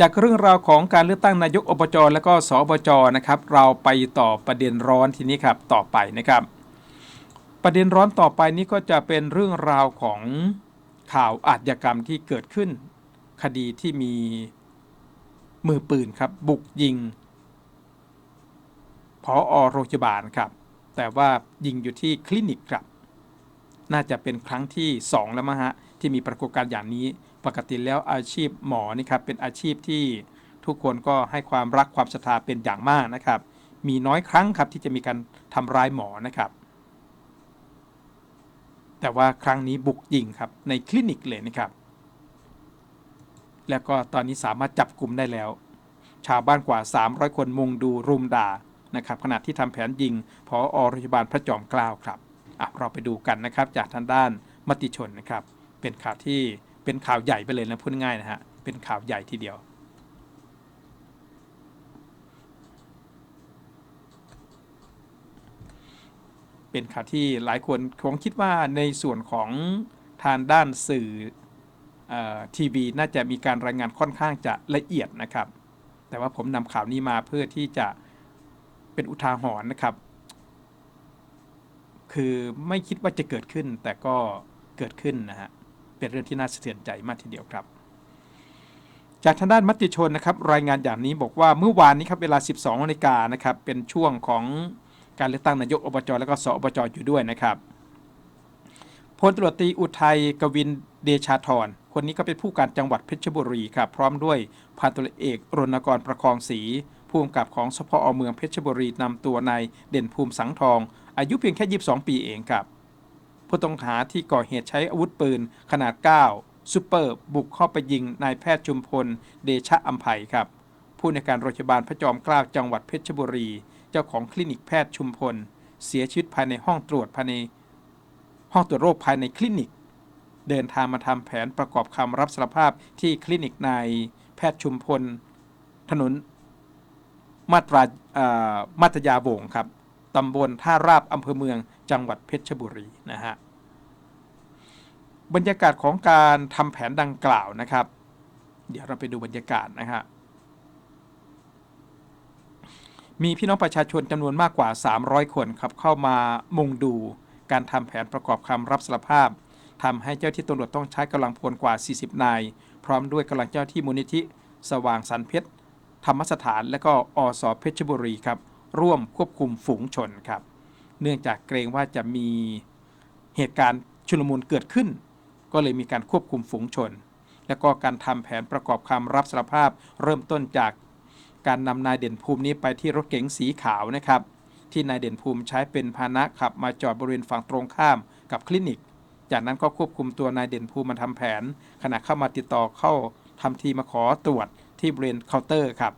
จากเรื่องราวของการเลือกตั้งนายกอบจและก็สอบจนะครับ เราไปต่อประเด็นร้อนทีนี้ครับต่อไปนะครับ ประเด็นร้อนต่อไปนี้ก็จะเป็นเรื่องราวของข่าวอาชญากรรมที่เกิดขึ้น คดีที่มีมือปืนครับ บุกยิงพออโรงพยาบาลครับ แต่ว่ายิงอยู่ที่คลินิกครับ น่าจะเป็นครั้งที่ 2 แล้วมั้งฮะที่มีปรากฏการณ์อย่างนี้ ปกติแล้วอาชีพหมอนี่ครับเป็นอาชีพที่ทุกคนก็ให้ความรักความศรัทธาเป็นอย่างมากนะครับ มีน้อยครั้งครับที่จะมีการทำร้ายหมอนะครับ แต่ว่าครั้งนี้บุกยิงครับในคลินิกเลยนะครับ แล้วก็ตอนนี้สามารถจับกลุ่มได้แล้ว ชาวบ้านกว่า 300 คนมุงดูรุมด่านะครับขณะที่ทำแผนยิงพอโรงพยาบาลพระจอมเกล้าครับอะเราไปดูกันนะครับจากทางด้านมติชนนะครับ เป็นข่าวที่ เป็นข่าวใหญ่ไปเลยนะพูดง่ายนะฮะ เป็นข่าวใหญ่ทีเดียว เป็นข่าวที่หลายคนคงคิดว่าในส่วนของทางด้านสื่อทีวีน่าจะมีการรายงานค่อนข้างจะละเอียดนะครับ แต่ว่าผมนำข่าวนี้มาเพื่อที่จะเป็นอุทาหรณ์นะครับ คือไม่คิดว่าจะเกิดขึ้นแต่ก็เกิดขึ้นนะฮะ เป็นเรื่องที่น่าสะเทือนใจมากทีเดียวครับ จากทางด้านมติชนนะครับรายงานอย่างนี้บอกว่าเมื่อวานนี้ครับเวลา 12นาฬิกานะครับเป็นช่วงของการเลือกตั้งนายกอบจและก็สอบจอยู่ด้วยนะครับพลตรวจตีอุทัยกวินเดชาธรคนนี้ก็เป็นผู้การจังหวัดเพชรบุรีครับพร้อมด้วยพันตรเอกรณกรประคองศรีผู้กำกับของสพอเมืองเพชรบุรีนำตัวนายเด่นภูมิสังทอง อายุเพียงแค่ 22 ปีเองครับ ผู้ต้องหาที่ก่อเหตุใช้อาวุธปืนขนาด 9ซูเปอร์บุกเข้าไปยิงนายแพทย์ชุมพล เดชะอัมภัยครับ ผู้ในการโรงพยาบาลพระจอมเกล้าจังหวัดเพชรบุรี เจ้าของคลินิกแพทย์ชุมพล เสียชีวิตภายในห้องตรวจภายใน ห้องตรวจโรคภายในคลินิก เดินทางมาทำแผนประกอบคำรับสารภาพที่คลินิกนายแพทย์ชุมพล ถนนมาตรามาตยาโบงครับตำบลท่าราบอำเภอเมืองจังหวัดเพชรบุรีนะฮะ บรรยากาศของการทำแผนดังกล่าวนะครับ เดี๋ยวเราไปดูบรรยากาศนะฮะมีพี่น้องประชาชนจำนวนมากกว่า 300 คนครับเข้ามามุงดูการทำแผนประกอบคำรับสารภาพทำให้เจ้าที่ตำรวจต้องใช้กำลังพลกว่า 40 นาย พร้อมด้วยกำลังเจ้าที่มูลนิธิ สว่างสันเพชร ธรรมสถาน และก็อสอเพชรบุรีครับ ร่วมควบคุมฝูงชนครับ เนื่องจากเกรงว่าจะมีเหตุการณ์ชุลมุนเกิดขึ้น ก็เลยมีการควบคุมฝูงชน และก็การทำแผนประกอบคำรับสารภาพเริ่มต้นจาก การนำนายเด่นภูมินี้ไปที่รถเก๋งสีขาวนะครับ ที่นายเด่นภูมิใช้เป็นพาหนะขับมาจอดบริเวณฝั่งตรงข้ามกับคลินิก จากนั้นก็ควบคุมตัวนายเด่นภูมิมาทำแผน ขณะเข้ามาติดต่อเข้าทำทีมาขอตรวจที่บริเวณเคาน์เตอร์ครับ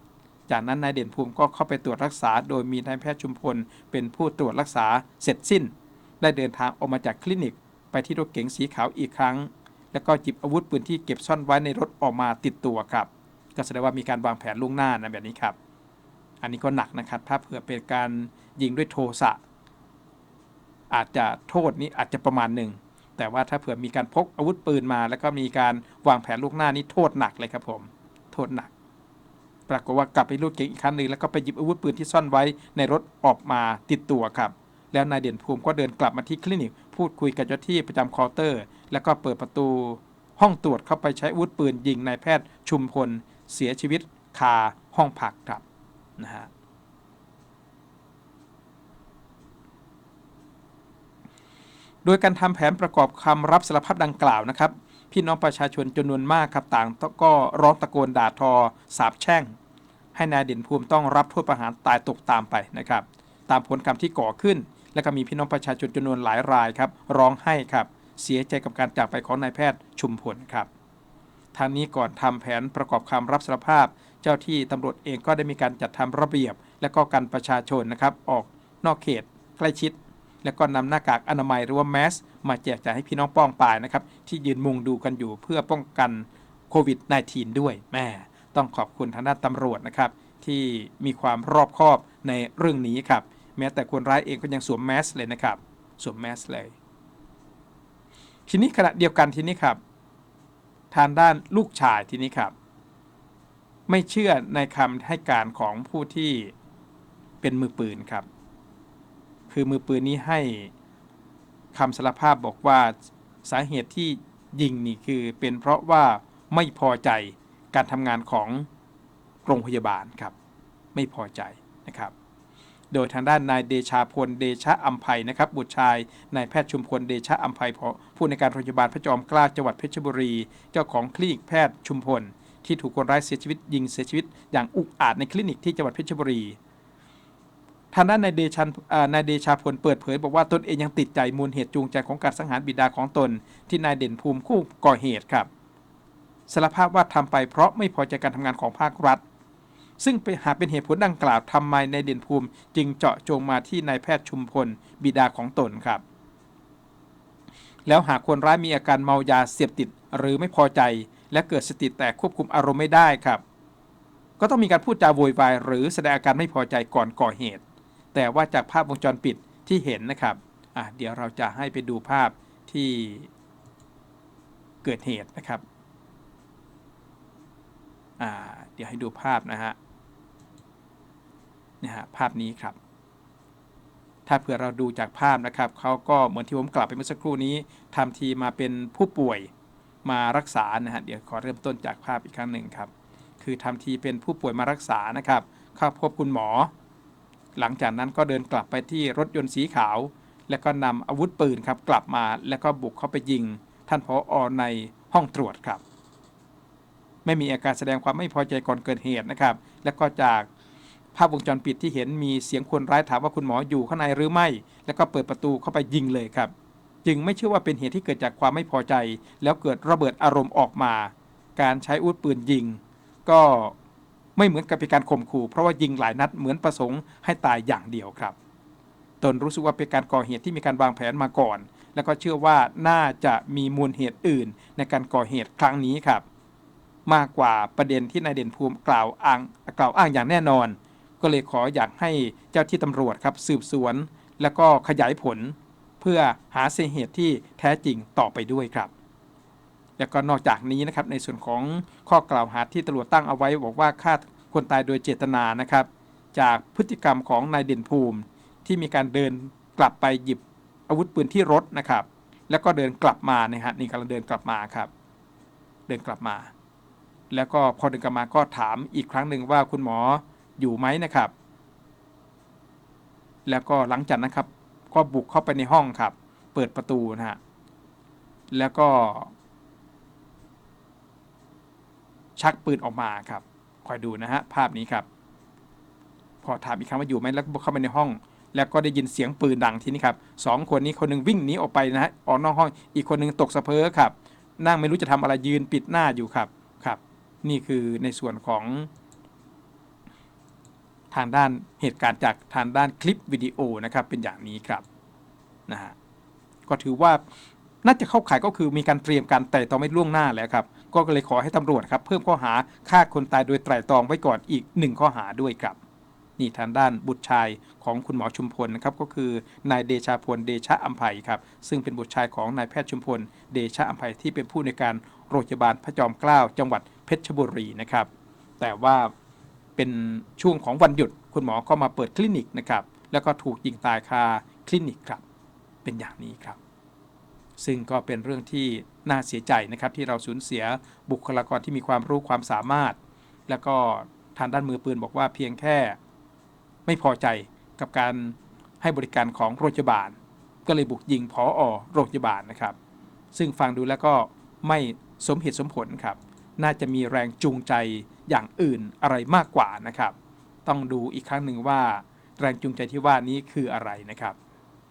จากนั้นนายเด่นภูมิก็เข้าไปตรวจรักษา โดยมีนายแพทย์ชุมพลเป็นผู้ตรวจรักษาเสร็จสิ้น ได้เดินทางออกมาจากคลินิก ไปที่รถเก๋งสีขาวอีกครั้ง แล้วก็จิบอาวุธปืนที่เก็บซ่อนไว้ในรถออกมาติดตัวครับ ก็แสดงว่ามีการวางแผนล่วงหน้านะแบบนี้ครับ อันนี้ก็หนักนะครับ ถ้าเผื่อเป็นการยิงด้วยโทสะอาจจะโทษนี้อาจจะประมาณหนึ่ง แต่ว่าถ้าเผื่อมีการพกอาวุธปืนมา แล้วก็มีการวางแผนล่วงหน้านี่โทษหนักเลยครับผม โทษหนัก ปรากฏว่ากลับไปรถเก๋งอีกครั้งหนึ่งแล้วก็ไปหยิบอาวุธปืนที่ซ่อนไว้ในรถออกมาติดตัวครับ แล้วนายเด่นภูมิก็เดินกลับมาที่คลินิก พูดคุยกับเจ้าที่ประจำเคาน์เตอร์ แล้วก็เปิดประตู ห้องตรวจเข้าไปใช้อาวุธปืนยิงนายแพทย์ชุมพล เสียชีวิตคาห้องพักครับนะฮะโดยการทำแผนประกอบคำรับสารภาพดังกล่าวนะครับ พี่น้องประชาชนจำนวนมากครับต่างก็ร้องตะโกนด่าทอ สาบแช่ง ให้นายเด่นภูมิต้องรับโทษประหารตายตกตามไปนะครับ ตามผลกรรมที่ก่อขึ้น และก็มีพี่น้องประชาชนจำนวนหลายรายครับร้องไห้ครับเสียใจกับการจากไปของนายแพทย์ชุมพลครับทางนี้ก่อนทำแผนประกอบคำรับสารภาพ เจ้าที่ตำรวจเองก็ได้มีการจัดทำระเบียบ และก็กันประชาชนนะครับออกนอกเขต ใกล้ชิด แล้วก็นำหน้ากากอนามัยหรือว่าแมสมาแจกจ่ายให้พี่น้องป้องปายนะครับที่ยืนมุงดูกันอยู่เพื่อป้องกันโควิด -19 ด้วยแม่ต้องขอบคุณทางด้านตำรวจนะครับที่มีความรอบคอบในเรื่องนี้ครับ แม้แต่คนร้ายเองก็ยังสวมแมสเลยนะครับ สวมแมสเลย ทีนี้ขณะเดียวกันทีนี้ครับ ทางด้านลูกชายทีนี้ครับ ไม่เชื่อในคำให้การของผู้ที่เป็นมือปืนครับ คือมือปืนนี้ให้คำสารภาพบอกว่าสาเหตุที่ยิงนี่คือเป็นเพราะว่าไม่พอใจการทำงานของโรงพยาบาลครับ ไม่พอใจนะครับ โดยทางด้านนายเดชาพลเดชะอัมภัยนะครับบุตรชายนายแพทย์ชุมพลเดชะอัมภัยผู้ในการโรงพยาบาลพระจอมเกล้าจังหวัดเพชรบุรี เจ้าของคลินิกแพทย์ชุมพล ที่ถูกคนร้ายเสียชีวิตยิงเสียชีวิต อย่างอุกอาจในคลินิกที่จังหวัดเพชรบุรีทางด้านนายเดชันนายเดชาพลเปิดเผย บอกว่าตนเองยังติดใจมูลเหตุจูงใจของการสังหารบิดาของตน ที่นายเด่นภูมิคู่ก่อเหตุครับสารภาพว่าทำไปเพราะไม่พอใจการทำงานของภาครัฐ ซึ่งไปหากเป็นเหตุผลดังกล่าวทำไมนเด่นภูมิจึงเจาะจงมาที่นายแพทย์ชุมพลบิดาของตนครับ แล้วหากคนร้ายมีอาการเมายาเสพติดหรือไม่พอใจ และเกิดสติแตกควบคุมอารมณ์ไม่ได้ครับ ก็ต้องมีการพูดจาโวยวายหรือแสดงอาการไม่พอใจก่อนก่อเหตุ แต่ว่าจากภาพวงจรปิดที่เห็นนะครับอะเดี๋ยวเราจะให้ไปดูภาพที่เกิดเหตุนะครับ อ่า เดี๋ยวให้ดูภาพนะฮะ นะฮะภาพนี้ครับ ถ้าเผื่อเราดูจากภาพนะครับเขาก็เหมือนที่ผมกล่าวไปเมื่อสักครู่นี้ทำทีมาเป็นผู้ป่วยมารักษานะฮะเดี๋ยวขอเริ่มต้นจากภาพอีกครั้งหนึ่งครับ คือทำทีเป็นผู้ป่วยมารักษานะครับเข้าพบคุณหมอ หลังจากนั้นก็เดินกลับไปที่รถยนต์สีขาว แล้วก็นำอาวุธปืนครับกลับมาแล้วก็บุกเข้าไปยิง ท่านผออในห้องตรวจครับ ไม่มีอาการแสดงความไม่พอใจก่อนเกิดเหตุนะครับ แล้วก็จาก ภาพวงจรปิดที่เห็นมีเสียงคนร้ายถามว่าคุณหมออยู่ข้างในหรือไม่ แล้วก็เปิดประตูเข้าไปยิงเลยครับ จึงไม่เชื่อว่าเป็นเหตุที่เกิดจากความไม่พอใจ แล้วเกิดระเบิดอารมณ์ออกมา การใช้อาวุธปืนยิง ก็ไม่เหมือนกับเป็นการข่มขู่ เพราะว่ายิงหลายนัดเหมือนประสงค์ให้ตายอย่างเดียวครับ ตนรู้สึกว่าเป็นการก่อเหตุที่มีการวางแผนมาก่อน แล้วก็เชื่อว่าน่าจะมีมูลเหตุอื่น ในการก่อเหตุครั้งนี้ครับ มากกว่าประเด็นที่นายเด่นภูมิกล่าวอ้างกล่าวอ้างอย่างแน่นอน ก็เลยขออยากให้เจ้าที่ตำรวจครับสืบสวน แล้วก็ขยายผล เพื่อหาสาเหตุที่แท้จริงต่อไปด้วยครับ แล้วก็นอกจากนี้นะครับในส่วนของข้อกล่าวหาที่ตำรวจตั้งเอาไว้ บอกว่าฆ่าคนตายโดยเจตนานะครับ จากพฤติกรรมของนายเด่นภูมิ ที่มีการเดินกลับไปหยิบอาวุธปืนที่รถนะครับ แล้วก็เดินกลับมานะฮะนี่กำลังเดินกลับมาครับ เดินกลับมา แล้วก็พอเดินกลับมาก็ถามอีกครั้งหนึ่งว่าคุณหมอ อยู่ไหมนะครับ แล้วก็หลังจากนั้นครับ ก็บุกเข้าไปในห้องครับ เปิดประตูนะฮะแล้วก็ ชักปืนออกมาครับคอยดูนะฮะภาพนี้ครับ พอถามอีกครั้งว่าอยู่ไหมแล้วก็บุกเข้าไปในห้อง แล้วก็ได้ยินเสียงปืนดังทีนี้ครับสองคนนี้คนหนึ่งวิ่งหนีออกไปนะฮะออกนอกห้อง อีกคนหนึ่งตกสะเพอครับนั่งไม่รู้จะทำอะไรยืนปิดหน้าอยู่ครับครับ นี่คือในส่วนของ ทางด้านเหตุการณ์จากทางด้านคลิปวิดีโอนะครับเป็นอย่างนี้ครับนะฮะก็ถือว่าน่าจะเข้าข่ายก็คือมีการเตรียมการแต่ตองไม่ล่วงหน้าแล้วครับ ก็เลยขอให้ตำรวจครับเพิ่มข้อหาฆ่าคนตายโดยไตร่ตรองไว้ก่อนอีกหนึ่งข้อหาด้วยครับนี่ทางด้านบุตรชายของคุณหมอชุมพลนะครับก็คือนายเดชาพลเดชะอัมภัยครับซึ่งเป็นบุตรชายของนายแพทย์ชุมพลเดชะอัมภัยที่เป็นผู้ในการโรงพยาบาลพระจอมเกล้าจังหวัดเพชรบุรีนะครับ แต่ว่า เป็นช่วงของวันหยุด คุณหมอก็มาเปิดคลินิกนะครับ แล้วก็ถูกยิงตายคาคลินิกครับ เป็นอย่างนี้ครับ ซึ่งก็เป็นเรื่องที่น่าเสียใจนะครับ ที่เราสูญเสียบุคลากรที่มีความรู้ความสามารถ แล้วก็ทางด้านมือปืนบอกว่าเพียงแค่ไม่พอใจกับการให้บริการของโรงพยาบาล ก็เลยบุกยิงพออโรงพยาบาลนะครับ ซึ่งฟังดูแล้วก็ไม่สมเหตุสมผลครับ น่าจะมีแรงจูงใจ อย่างอื่นอะไรมากกว่านะครับ ต้องดูอีกครั้งหนึ่งว่าแรงจูงใจที่ว่านี้คืออะไรนะครับ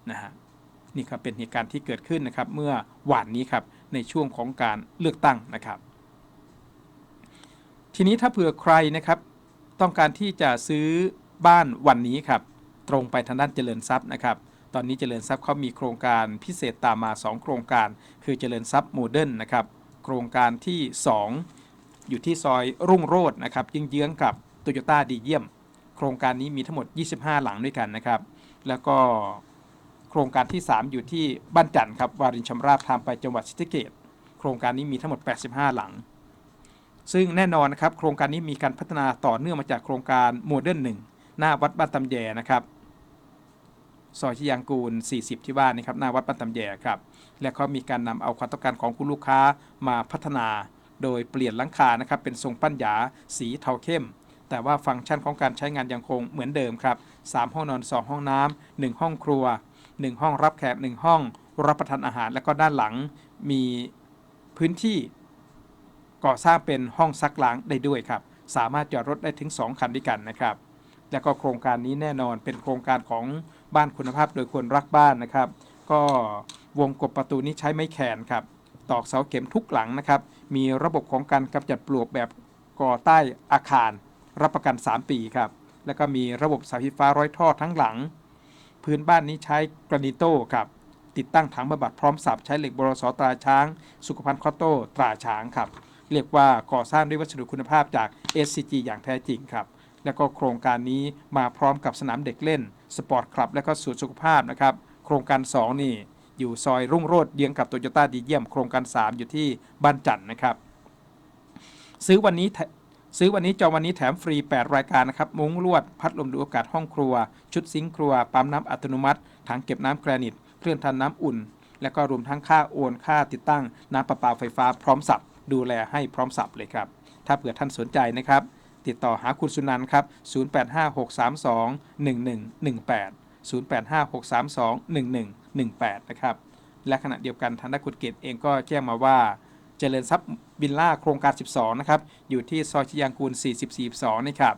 นะฮะนี่ครับเป็นเหตุการณ์ที่เกิดขึ้นนะครับ เมื่อวานนี้ครับในช่วงของการเลือกตั้งนะครับ ทีนี้ถ้าเผื่อใครนะครับ ต้องการที่จะซื้อบ้านวันนี้ครับ ตรงไปทางด้านเจริญทรัพย์นะครับตอนนี้เจริญทรัพย์เขามีโครงการพิเศษตามมา 2 โครงการ คือเจริญทรัพย์โมเดิร์นนะครับ โครงการที่ 2 อยู่ที่ซอยรุ่งโรจน์นะครับยิงเยื้องกับโตโยต้าดีเยี่ยม โครงการนี้มีทั้งหมด 25 หลังด้วยกันนะครับ แล้วก็โครงการที่ 3 อยู่ที่บ้านจันทร์ครับวารินชำราบทางไปจังหวัดศรีสะเกษโครงการนี้มีทั้งหมด 85 หลัง ซึ่งแน่นอนนะครับโครงการนี้มีการพัฒนาต่อเนื่องมาจากโครงการโมเดิร์นหนึ่งหน้าวัดบ้านตำแยนะครับซอยชยางกูล 40 ที่ว่านี่ครับหน้าวัดบ้านตำแยครับ และเขามีการนำเอาความต้องการของคุณลูกค้ามาพัฒนา โดยเปลี่ยนหลังคานะครับเป็นทรงปั้นหยาสีเทาเข้ม แต่ว่าฟังก์ชันของการใช้งานยังคงเหมือนเดิมครับ 3 ห้องนอน 2 ห้องน้ำ1ห้องครัว 1 ห้องรับแขก1ห้อง รับประทานอาหาร แล้วก็ด้านหลังมีพื้นที่ก่อสร้างเป็นห้องซักล้างได้ด้วยครับ สามารถจอดรถได้ถึง 2 คันด้วยกันนะครับ แล้วก็โครงการนี้แน่นอนเป็นโครงการของบ้านคุณภาพโดยคนรักบ้านนะครับ ก็วงกบประตูนี้ใช้ไม้แขนครับ ตอกเสาเข็มทุกหลังนะครับ มีระบบของการกำจัดปลวกแบบก่อใต้อาคาร รับประกัน 3 ปีครับ แล้วก็มีระบบสายไฟฟ้าร้อยท่อทั้งหลัง พื้นบ้านนี้ใช้กรานิโต้ครับติดตั้งถังบำบัดพร้อมสับใช้เหล็กบรสตราช้าง สุขภัณฑ์คอโต้ตราช้างครับ เรียกว่าก่อสร้างด้วยวัสดุคุณภาพจาก SCG อย่างแท้จริงครับ แล้วก็โครงการนี้มาพร้อมกับสนามเด็กเล่น สปอร์ตคลับ และก็สวนสุขภาพนะครับ โครงการ 2 นี่ อยู่ซอยรุ่งโรจน์เยื้องกับโตโยต้าดีเยี่ยมโครงการ 3 อยู่ที่บ้านจันทร์นะครับ ซื้อวันนี้ซื้อวันนี้จองวันนี้แถมฟรี 8 รายการนะครับ มุ้งลวด พัดลมดูอากาศห้องครัว ชุดซิงค์ครัว ปั๊มน้ำอัตโนมัติ ถังเก็บน้ำแกรนิต เครื่องทำน้ำอุ่น และก็รวมทั้งค่าโอน ค่าติดตั้ง น้ำประปาไฟฟ้าพร้อมสับ ดูแลให้พร้อมสับเลยครับ ถ้าเผื่อท่านสนใจนะครับ ติดต่อหาคุณสุนันท์ครับ 0856321118 0856321118 นะครับ และขณะเดียวกันทางด้านคุณเกตเองก็แจ้งมาว่า เจริญทรัพย์บิลล่าโครงการ 12 นะครับ อยู่ที่ซอยชยางกูล44นะครับ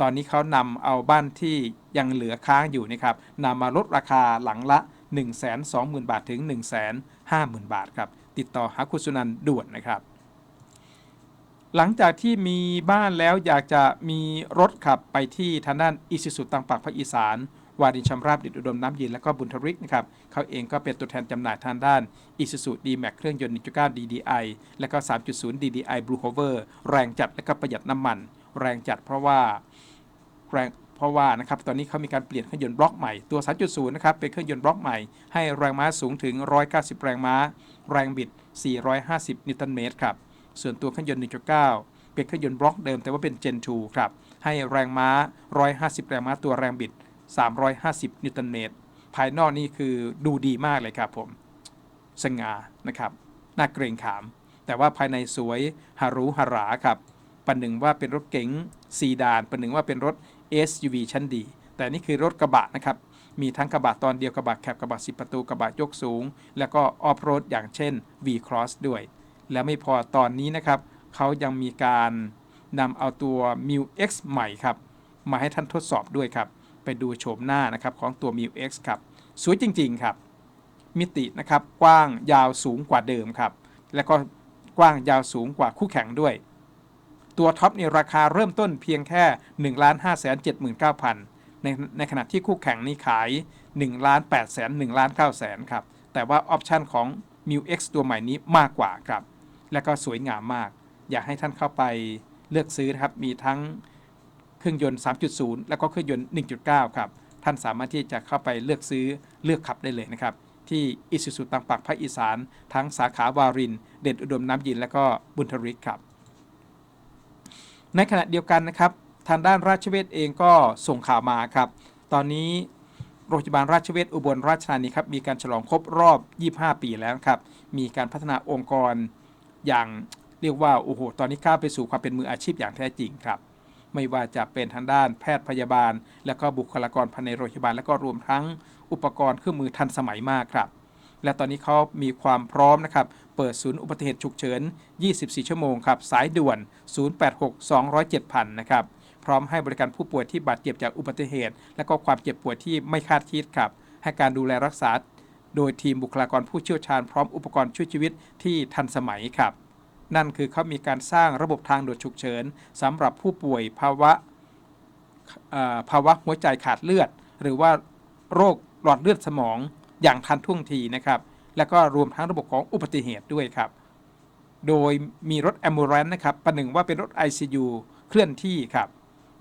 ตอนนี้เขานำเอาบ้านที่ยังเหลือค้างอยู่นะครับนำมาลดราคาหลังละ 120,000 บาทถึง 150,000 บาทครับ ติดต่อหาคุณสุนันด่วนนะครับหลังจากที่มีบ้านแล้วอยากจะมีรถขับไปที่ทางด้านอิสิสุตังปากภาคอีสาน วารินชำราบดิดอุดมน้ำเย็นและก็บุญทริกนะครับเขาเองก็เป็นตัวแทนจำหน่ายทางด้าน Isuzu D-Max เครื่องยนต์ 1.9 DDI และก็ 3.0 DDI Blue Hover แรงจัดและก็ประหยัดน้ำมัน แรงจัดเพราะว่าแรงเพราะว่านะครับตอนนี้เขามีการเปลี่ยนเครื่องยนต์บล็อกใหม่ตัว 3.0 นะครับเป็นเครื่องยนต์บล็อกใหม่ ให้แรงม้าสูงถึง 190 แรงม้า แรงบิด 450 นิวตันเมตรครับส่วนตัวเครื่องยนต์ 1.9 เป็นเครื่องยนต์บล็อกเดิมแต่ว่าเป็น Gen 2 ครับให้แรงม้า 150 แรงม้าตัวแรงบิด 350 นิวตันเมตร ภายนอกนี่คือดูดีมากเลยครับผม สง่านะครับ น่าเกรงขาม แต่ว่าภายในสวยหารูหาราครับ ประหนึ่งว่าเป็นรถเก๋งซีดาน ประหนึ่งว่าเป็นรถ SUV ชั้นดี แต่นี่คือรถกระบะนะครับ มีทั้งกระบะตอนเดียวกระบะแคบกระบะ 10 ประตูกระบะยกสูง แล้วก็ออฟโรดอย่างเช่น V-Cross ด้วย และไม่พอตอนนี้นะครับเขายังมีการนำเอาตัว m i u X ใหม่ครับ มาให้ท่านทดสอบด้วยครับ ไปดูโฉมหน้านะครับของตัว m i u X ครับ สวยจริง ๆ ครับ มิตินะครับกว้างยาวสูงกว่าเดิมครับ และก็กว้างยาวสูงกว่าคู่แข่งด้วย ตัวท็อปนี่ราคาเริ่มต้นเพียงแค่ 1 5 7 9 0 0 0 ในในขณะที่คู่แข่งนี่ขาย 1 8 0 0 0 0 1 9 0 0 0 0ครับ แต่ว่าออปชันของ m i u X ตัวใหม่นี้มากกว่าครับ และก็สวยงามมาก อยากให้ท่านเข้าไปเลือกซื้อนะครับ มีทั้ง เครื่องยนต์ 3.0 แล้วก็เครื่องยนต์ 1.9 ครับ ท่านสามารถที่จะเข้าไปเลือกซื้อเลือกขับได้เลยนะครับ ที่อิสุสุตังปักภาคอีสาน ทั้งสาขาวาริน เด่นอุดมน้ำยิน และก็บุญทริกครับ ในขณะเดียวกันนะครับ ทางด้านราชเวชเองก็ส่งข่าวมาครับ ตอนนี้โรงพยาบาลราชเวชอุบลราชธานีครับมีการฉลองครบรอบ 25 ปีแล้วครับ มีการพัฒนาองค์กรอย่างเรียกว่าโอ้โหตอนนี้ก้าวไปสู่ความเป็นมืออาชีพอย่างแท้จริงครับ ไม่ว่าจะเป็นทางด้านแพทย์พยาบาล และก็บุคลากรภายในโรงพยาบาล และก็รวมทั้งอุปกรณ์เครื่องมือทันสมัยมากครับ และตอนนี้เขามีความพร้อมนะครับเปิดศูนย์อุบัติเหตุฉุกเฉิน 24 ชั่วโมงครับสายด่วน 086 207,000 นะครับพร้อมให้บริการผู้ป่วยที่บาดเจ็บจากอุบัติเหตุ และก็ความเจ็บป่วยที่ไม่คาดคิดครับ ให้การดูแลรักษา โดยทีมบุคลากรผู้เชี่ยวชาญพร้อมอุปกรณ์ช่วยชีวิตที่ทันสมัยครับ นั่นคือเขามีการสร้างระบบทางด่วนฉุกเฉินสำหรับผู้ป่วยภาวะภาวะหัวใจขาดเลือด หรือว่าโรคหลอดเลือดสมองอย่างทันท่วงทีนะครับ แล้วก็รวมทั้งระบบของอุบัติเหตุด้วยครับ โดยมีรถแอมบูเรนนะครับประหนึ่งว่าเป็นรถ ICU เคลื่อนที่ครับ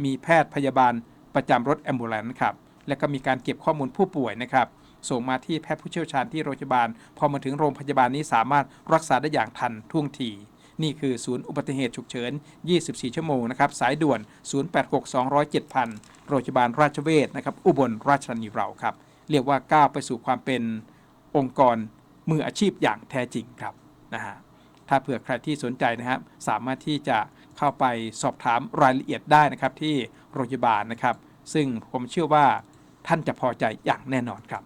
มีแพทย์พยาบาลประจำรถแอมบูเรนครับ และก็มีการเก็บข้อมูลผู้ป่วยนะครับส่งมาที่แพทย์ผู้เชี่ยวชาญที่โรงพยาบาล พอมาถึงโรงพยาบาลนี้สามารถรักษาได้อย่างทันท่วงที นี่คือศูนย์อุบัติเหตุฉุกเฉิน 24 ชั่วโมงนะครับ สายด่วน 086-200-7000 โรงพยาบาลราชเวชนะครับ อุบลราชธานีเราครับ เรียกว่าก้าวไปสู่ความเป็นองค์กรมืออาชีพอย่างแท้จริงครับนะฮะ ถ้าเผื่อใครที่สนใจนะครับ สามารถที่จะเข้าไปสอบถามรายละเอียดได้นะครับที่โรงพยาบาลนะครับ ซึ่งผมเชื่อว่าท่านจะพอใจอย่างแน่นอนครับ